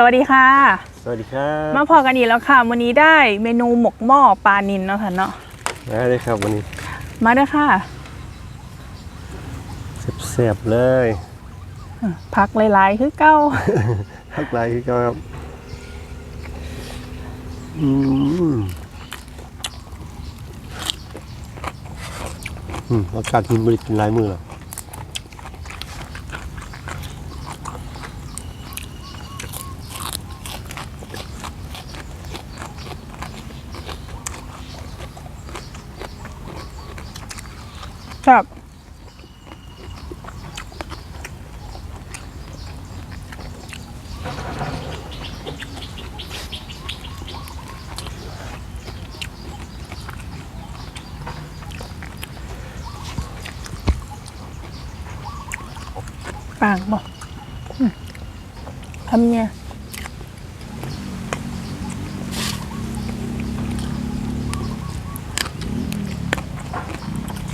สวัสดีค่ะ สวัสดีครับมาพอกันอีกแล้วค่ะ วันนี้ได้เมนูหมกหม้อปลานินเนาะค่ะเนาะได้เลยครับวันนี้ มาเด้อค่ะแซ่บๆเลยพักหลายๆคือเก้าทักไลน์ครับอืมอืมอากาศหินบริกินหลายมือเหรอ ปางบอกอืมทำเนี่ย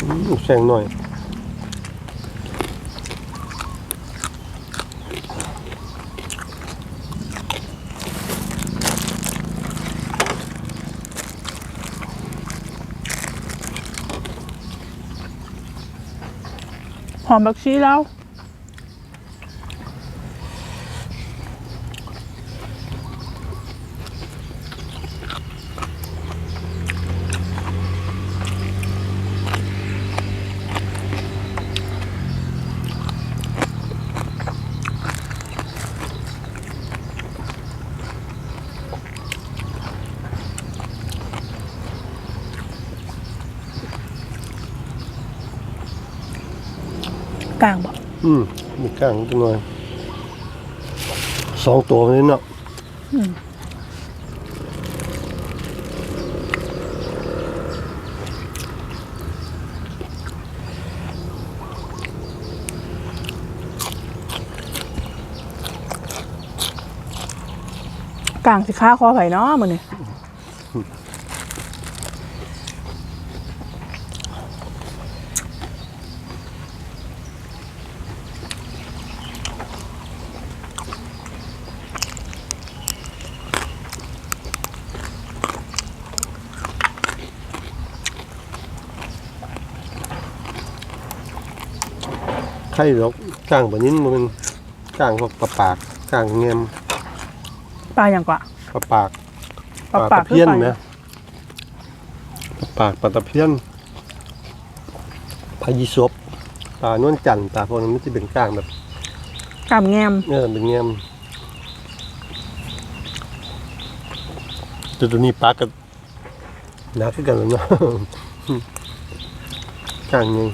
อืมแซงหน่อยหอมบักชีแล้ว กลางบอกอืมมีกลางจังหน่อยสองตัวนี้เนาะกลางสิค้าคอไผ่เนาะมือนี่ ไข่หรอกกลางแบบนี้มันกลางพวกปลาปากกลางเงียมปลาอย่างกว่าปลาปากปลาตะปากเพี้ยนคือปลาไหมปลาปากปลาตะเพี้ยนพายีซบปลานวลจันทร์ปลาพวกนั้นไม่ใช่เป็นกลางแบบกามแงมเออเป็นเงียมแต่ตัวนี้ปลากับหนาขึ้นกันแล้วเนาะกลางยัง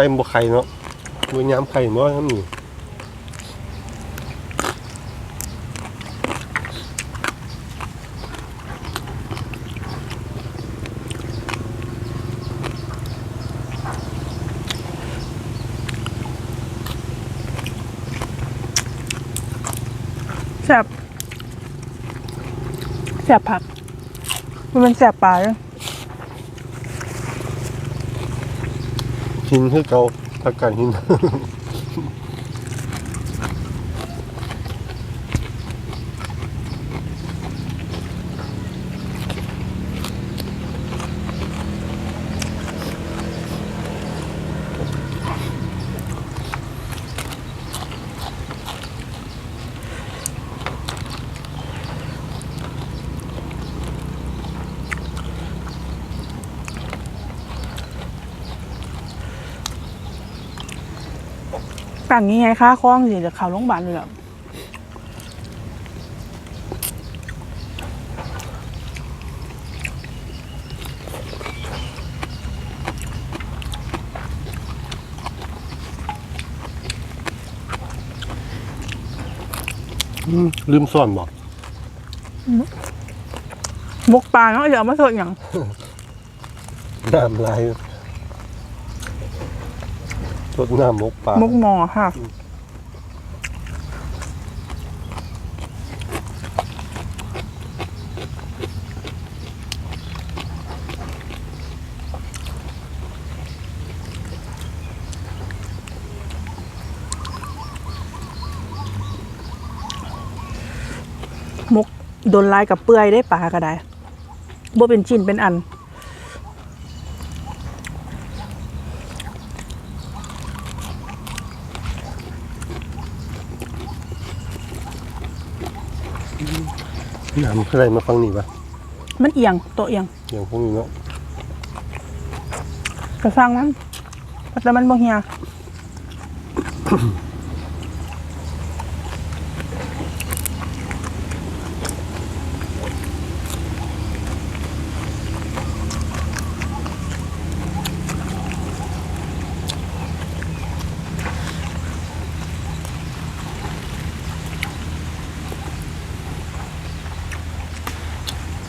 ข่บ่ไข่เนาะดูย้ำไข่บ่น้ำนี่แสบแสบผัก มันเป็นแสบปลาเลย หินคือเก่าทักการหิน กลางนี้ไงค่าคล้องสิเดี๋ยวเขาโรงพยาบาลเลยเหรออืมลืมซ่อนบ่มกปลาเนาะเดี๋ยวเอามาสดอย่างน้ำลาย สดน้ำมกปลามกหมอค่ะ มกโดนลายกับเปื่อยได้ปลาก็ได้บ่เป็นชิ้นเป็นอัน น้ำอะไรมาฟังนี่ปะมันเอียงโตะเอียงอย่างพวกนี้เนาะกระสร้างมันแต่มันบ่เฮีย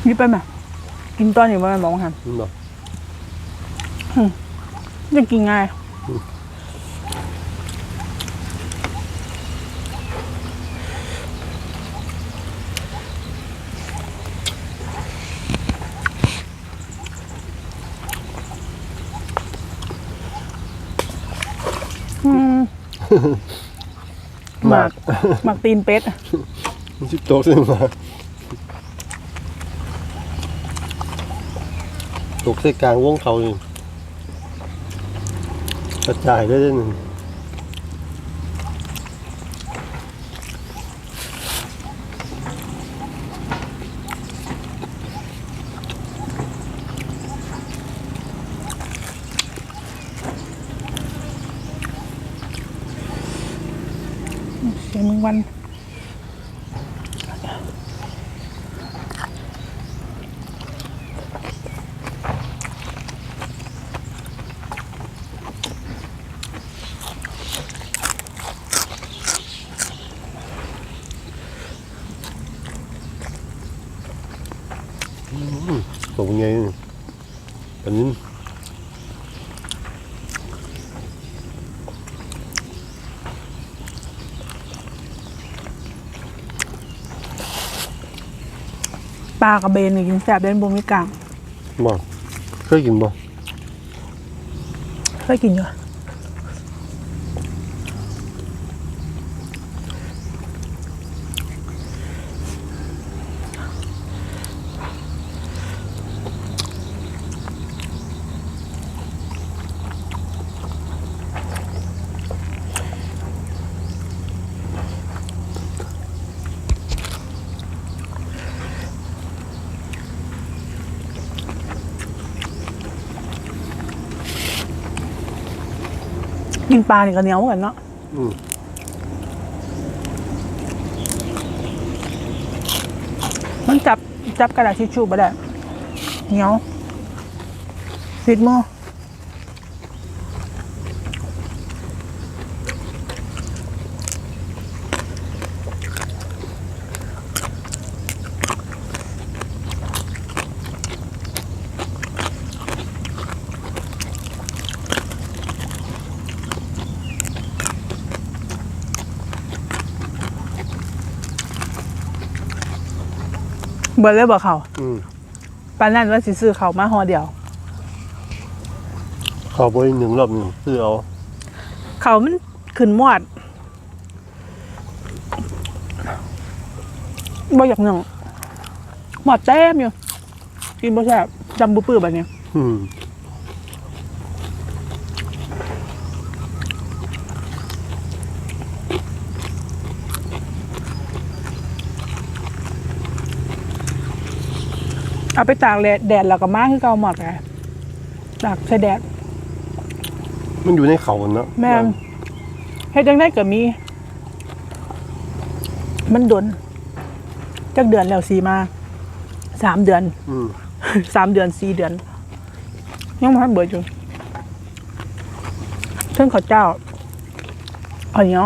นี่ไปไหมกินตอนนี้ว่ามันบอกว่าหันมันบอกยังกินง่ายอืมหมักหมักตีนเป็ดมันชิบโต๊ะขึ้นมา กใส่กลางวงเขาเลยกระจายได้ด้วยหนึ่งเสียงมึงวัน ตกไงนี่อันนี้ปลากระเบนนี่กินแสบเด่นบมีกลางบ่เคยกินบ่เคยกินอยู่ กินปลานี่ก็เหนียวเหมือนกันเนาะอืมมันจับจับกระดาษทิชชู่บ่ได้เหนียวฟิตมือ เบิดเลยบ่เขาอืมปานนั้นว่าสิซื้อเขาวมาห่อเดียว ขอไปหนึ่งรอบหนึ่งซื้อเอาเขาวมันขึ้นมวดบ่อยากหนึ่งหมอดแต้มอยู่ กินบ่แซ่บจำบุปื้อแบบนี้ อืม เอาไปตากแดดแดดแล้วก็มาคือเก่าหมอดไงตากใส่แดดมันอยู่ในเขาเนาะแม่นเฮ็ดจังได้ก็มี มันดนจักเดือนแล้วสีมาสามเดือนอืมสามเดือนสี่เดือนยังมาเบิดอยู่เท่งข้าวเจ้าเอาเหนียว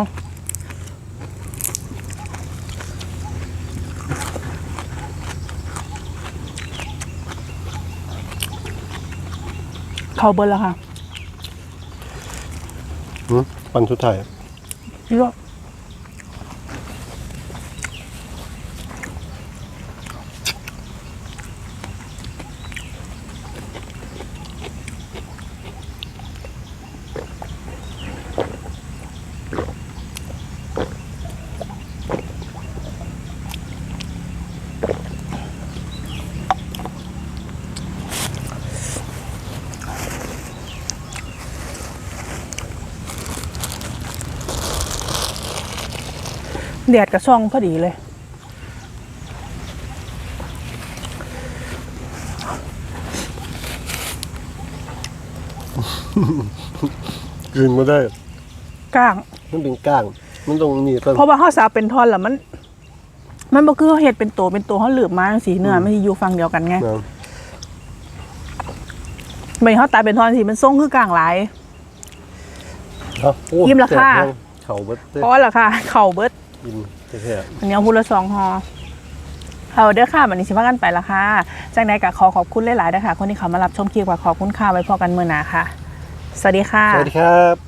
เข้าเบิร์แล้วค่ะหืมปันสุดท้ายพี่ก็ แดดกับช่องพอดีเลยกลืนมาได้ ก้าง มันเป็นก้าง มันตรงนี้ต้นเพราะว่าข้าวสาเป็นท่อนแล้วมัน มันบ่คือเขาเห็ดเป็นตัวเป็นตัวเขาเหลือบมาจังสีเนื้อไม่ได้อยู่ฟังเดียวกันไงนะไม่เขาตายเป็นท่อนสีมันทรงคือกลางหลาย ครับโอ้ยิ้มราคาแซ่บแห้งเขาเบิดเต้ เพราะว่าราคาเข่าเบิด กินแท้อันนี้เอาพูดละสองหอเอาเด้อค่ะวันนี้ชิพากันไปละค่ะจากนั้นก็ขอขอบคุณหลายๆนะคะคนที่เขามารับชมคลิปว่าขอบคุณค่ะไว้พอกันเมื่อหนาค่ะ สวัสดีค่ะ ๆสวัสดีครับ